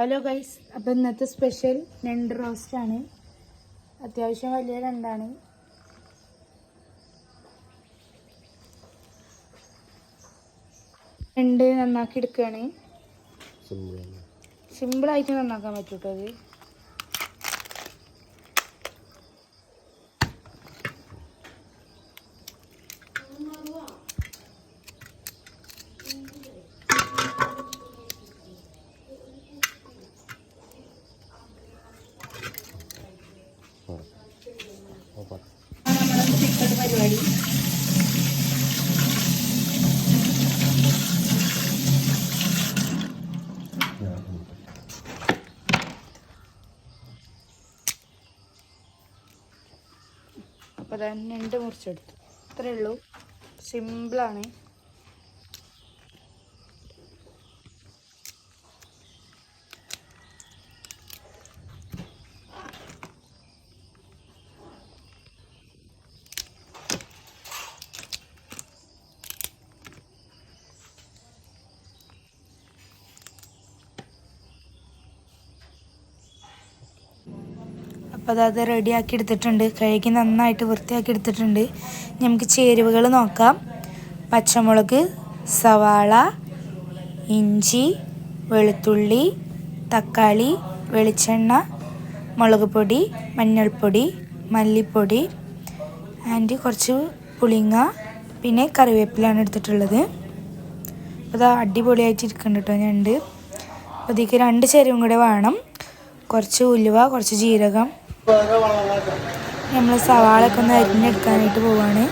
Hello guys അപ്പോൾ ഇന്നത്തെ special രണ്ട് റോസ്റ്റ് ആണ്. അത്യാവശ്യം വലിയ രണ്ടാണ് രണ്ട് നന്നാക്കി എടുക്കുകയാണ് സിമ്പിളായിട്ട് നന്നാക്കാൻ പറ്റൂട്ടോ അത്? ചിക്കൻ പരിപാടി. അപ്പോൾ തന്നെ രണ്ട് മുറിച്ചെടുത്തു. ഇത്രയേ ഉള്ളൂ. സിമ്പിളാണ്. അപ്പോൾ അത് റെഡിയാക്കി എടുത്തിട്ടുണ്ട്. കഴുകി നന്നായിട്ട് വൃത്തിയാക്കി എടുത്തിട്ടുണ്ട്. നമുക്ക് ചേരുവകൾ നോക്കാം. പച്ചമുളക് സവാള ഇഞ്ചി വെളുത്തുള്ളി തക്കാളി വെളിച്ചെണ്ണ മുളക് പൊടി മഞ്ഞൾപ്പൊടി മല്ലിപ്പൊടി ആൻഡ് കുറച്ച് പുളിങ്ങ പിന്നെ കറിവേപ്പിലാണ് എടുത്തിട്ടുള്ളത്. അപ്പോൾ അത് അടിപൊളിയായിട്ട് ഇരിക്കുന്നുണ്ട് കേട്ടോ ഞണ്ട്. അപ്പോൾ രണ്ട് ചേരുവും കൂടെ വേണം. കുറച്ച് ഉലുവ കുറച്ച് ജീരകം നമ്മൾ സവാളൊക്കെ ഒന്ന് അരിഞ്ഞെടുക്കാനായിട്ട് പോവാണ്.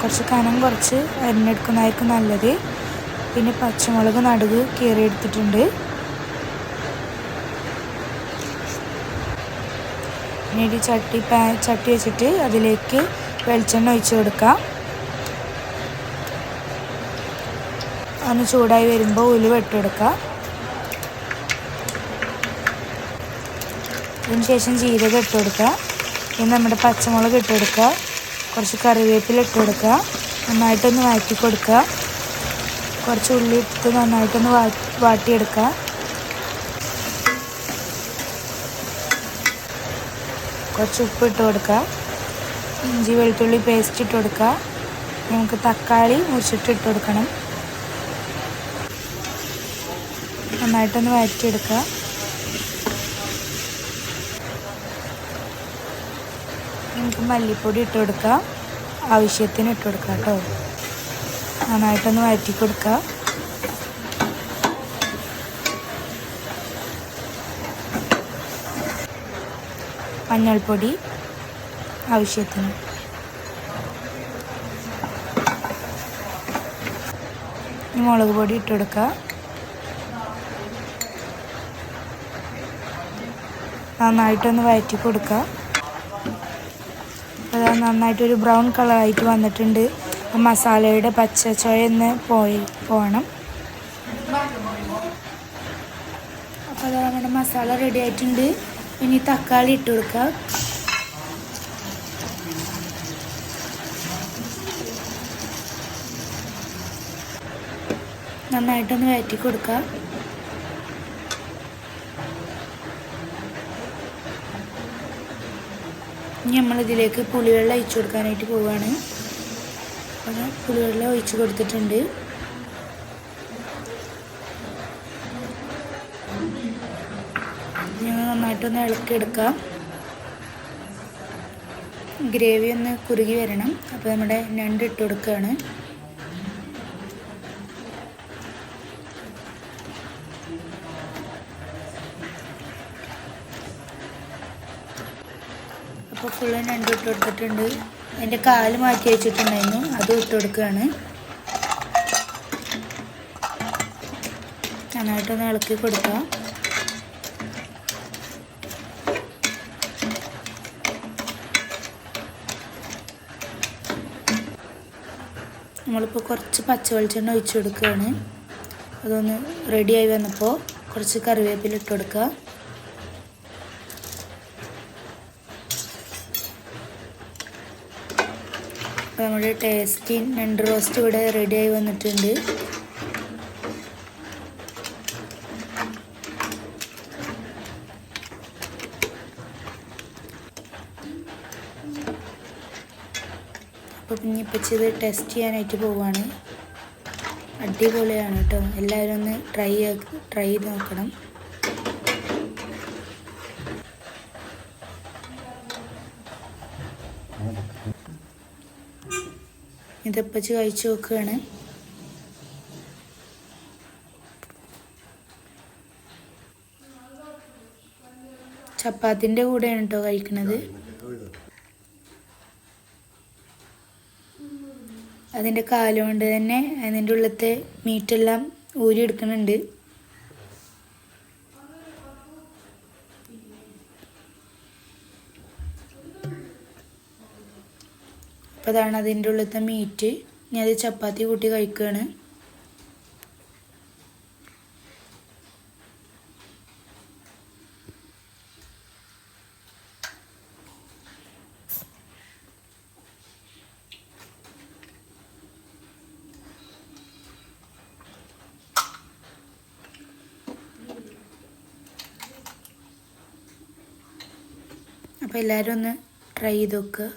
കുറച്ച് കനം കുറച്ച് അരിഞ്ഞെടുക്കുന്നതായിരിക്കും നല്ലത്. പിന്നെ പച്ചമുളക് നടുക് കീറി എടുത്തിട്ടുണ്ട് പിന്നെ ഒരു ചട്ടി പാ ചട്ടി വെച്ചിട്ട് അതിലേക്ക് വെളിച്ചെണ്ണ ഒഴിച്ച് കൊടുക്കാം. ഒന്ന് ചൂടായി വരുമ്പോൾ ഉലുവ ഇട്ടെടുക്കുക അതിന് ശേഷം ജീരകം ഇട്ട് കൊടുക്കുക. പിന്നെ നമ്മുടെ പച്ചമുളക് ഇട്ട് കൊടുക്കുക. കുറച്ച് കറിവേപ്പില ഇട്ട് കൊടുക്കുക. നന്നായിട്ടൊന്ന് വഴറ്റി കൊടുക്കുക. കുറച്ച് ഉള്ളി ഇട്ട് നന്നായിട്ടൊന്ന് വാട്ടിയെടുക്കുക. കുറച്ച് ഉപ്പ് ഇട്ട് കൊടുക്കുക. ഇഞ്ചി വെളുത്തുള്ളി പേസ്റ്റ് ഇട്ട് കൊടുക്കുക. നമുക്ക് തക്കാളി മുറിച്ചിട്ട് ഇട്ട് കൊടുക്കണം. നന്നായിട്ടൊന്ന് വഴറ്റിയെടുക്കുക. നമുക്ക് മല്ലിപ്പൊടി ഇട്ട് കൊടുക്കാം. ആവശ്യത്തിന് ഇട്ട് കൊടുക്കാം കേട്ടോ. നന്നായിട്ടൊന്ന് വഴറ്റി കൊടുക്കുക മഞ്ഞൾപ്പൊടി ആവശ്യത്തിന്. മുളക് പൊടി ഇട്ട് കൊടുക്കുക നന്നായിട്ടൊന്ന് വഴറ്റി കൊടുക്കുക അത് നന്നായിട്ടൊരു ബ്രൗൺ കളറായിട്ട് വന്നിട്ടുണ്ട്. മസാലയുടെ പച്ച ചുഴന്ന് പോയി പോകണം അപ്പോൾ അത് നമ്മുടെ മസാല റെഡി ആയിട്ടുണ്ട്. ഇനി തക്കാളി ഇട്ട് കൊടുക്കുക നന്നായിട്ടൊന്ന് വഴറ്റി കൊടുക്കുക ഇനി നമ്മളിതിലേക്ക് പുളിവെള്ളം ഒഴിച്ചു കൊടുക്കാനായിട്ട് പോവുകയാണ് അപ്പോൾ പുളിവെള്ളം ഒഴിച്ചു കൊടുത്തിട്ടുണ്ട്. ഞങ്ങൾ നന്നായിട്ടൊന്ന് ഇളക്കിയെടുക്കാം. ഗ്രേവി ഒന്ന് കുറുകി വരണം. അപ്പോൾ നമ്മുടെ ഞണ്ട് ഇട്ട് കൊടുക്കുകയാണ് അപ്പോൾ ഫുള്ള് രണ്ട് ഇട്ട് കൊടുത്തിട്ടുണ്ട്. അതിന്റെ കാൽ മാറ്റി വെച്ചിട്ടുണ്ടായിരുന്നു. അതും ഇട്ട് കൊടുക്കുകയാണ്. നന്നായിട്ടൊന്ന് ഇളക്കി കൊടുക്കുക നമ്മളിപ്പോൾ കുറച്ച് പച്ച വെളിച്ചെണ്ണ ഒഴിച്ച് കൊടുക്കുകയാണ്. അതൊന്ന് റെഡിയായി വന്നപ്പോൾ കുറച്ച് കറിവേപ്പില ഇട്ട് കൊടുക്കുക. അപ്പോൾ നമ്മുടെ ടേസ്റ്റി നെണ്ട് റോസ്റ്റ് ഇവിടെ റെഡിയായി വന്നിട്ടുണ്ട്. അപ്പോൾ കുഞ്ഞിപ്പച്ച ഇത് ടെസ്റ്റ് ചെയ്യാനായിട്ട് പോവുകയാണ് അടിപൊളിയാണ് കേട്ടോ. എല്ലാവരും ഒന്ന് ട്രൈ ട്രൈ ചെയ്ത് നോക്കണം. ഇതിപ്പച്ച് കഴിച്ചു നോക്കുകയാണ്. ചപ്പാത്തിന്റെ കൂടെയാണ് കേട്ടോ കഴിക്കണത്. അതിന്റെ കാലുകൊണ്ട് തന്നെ അതിന്റെ ഉള്ളത്തെ മീറ്റെല്ലാം ഊരിയെടുക്കുന്നുണ്ട്. അപ്പോൾ അതാണ് അതിന്റെ ഉള്ളിലത്തെ മീറ്റ് ഇനി അത് ചപ്പാത്തി കൂട്ടി കഴിക്കുകയാണ് അപ്പോൾ എല്ലാവരും ഒന്ന് ട്രൈ ചെയ്ത് നോക്കുക